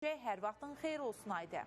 Hər vaxtın xeyir olsun Aydə.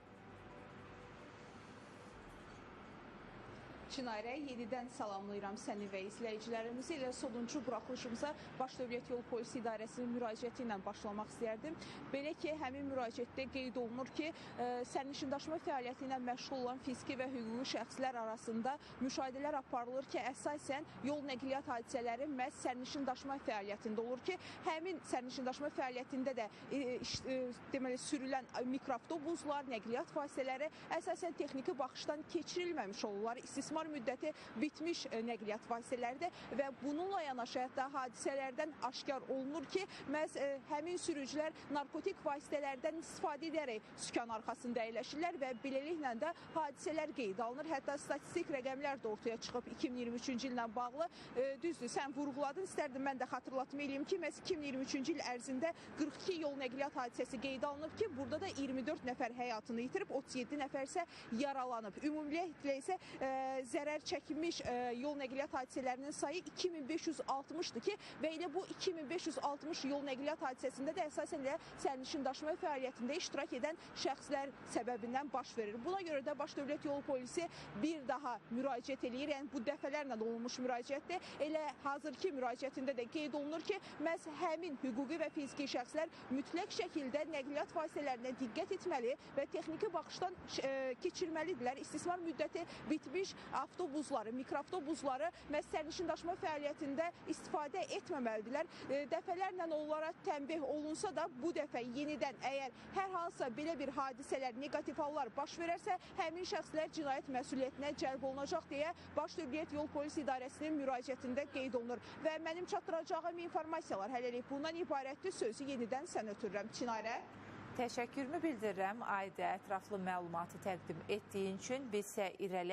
Çinarə, yenidən salamlayıram səni və izləyicilərimizi. Elə sonuncu buraxılışımıza Baş Dövlət Yol Polisi İdarəsinin müraciəti ilə başlamaq istəyərdim. Belə ki, həmin müraciətdə qeyd olunur ki, ə, sərnişindaşıma fəaliyyəti ilə məşğul olan fiziki və hüquqi şəxslər arasında müşahidələr aparılır ki, əsasən yol nəqliyyat hadisələri məhz sərnişindaşıma fəaliyyətində olur ki, həmin sərnişindaşıma fəaliyyətində də e, e, deməli sürülən mikroavtobuslar, nəqliyyat vasitələri əsasən texniki baxışdan keçirilməmiş olurlar. İstismar müddəti bitmiş e, nəqliyyat vasitələridir və bununla yanaşı hətta hadisələrdən aşkar olunur ki, məhz e, həmin sürücülər narkotik vasitələrdən istifadə edərək sükan arxasında əyləşirlər və beləliklə də hadisələr qeydə alınır. Hətta statistik rəqəmlər də ortaya çıxıb 2023-cü illə bağlı. E, Düzdür, sən vurğuladın, istərdim mən də xatırlatma eləyim ki, məhz 2023-cü il ərzində 42 yol nəqliyyat hadisəsi qeydə alınıb ki, burada da 24 nəfər həyatını itirib, 37 nəfər isə yaralanıb. Ümumiliklə isə zərər çəkilmiş e, yol nəqliyyat hadisələrinin sayı 2560-dır ki, və elə bu 2560 yol nəqliyyat hadisəsində də əsasən elə sərnişin daşıma fəaliyyətində iştirak edən şəxslər səbəbindən baş verir. Buna görə də Baş Dövlət Yol Polisi bir daha müraciət eləyir. Yəni bu dəfələrlə olunmuş müraciətdir. Elə hazırki müraciətində də qeyd olunur ki, məhz həmin hüquqi və fiziki şəxslər mütləq şəkildə nəqliyyat vasitələrinə diqqət etməli və texniki baxışdan e, keçirməlidirlər. İstismar müddəti bitmiş avtobusları, mikroavtobusları məhz sərnişin daşıma fəaliyyətində istifadə etməməlidirlər. E, Dəfələrlə onlara tənbih olunsa da bu dəfə yenidən əgər hər hansısa belə bir hadisələr, neqativ hallar baş verərsə, həmin şəxslər cinayət məsuliyyətinə cəlb olunacaq deyə Baş Dövlət Yol Polis İdarəsinin müraciətində qeyd olunur. Və mənim çatdıracağım informasiyalar hələlik bundan ibarətdir. Sözü yenidən sən ötürürəm. Çinarə. Təşəkkürümü bildirirəm Aydə ətraflı məlumatı təqdim etdiyin üçün. Biz isə irəliləyən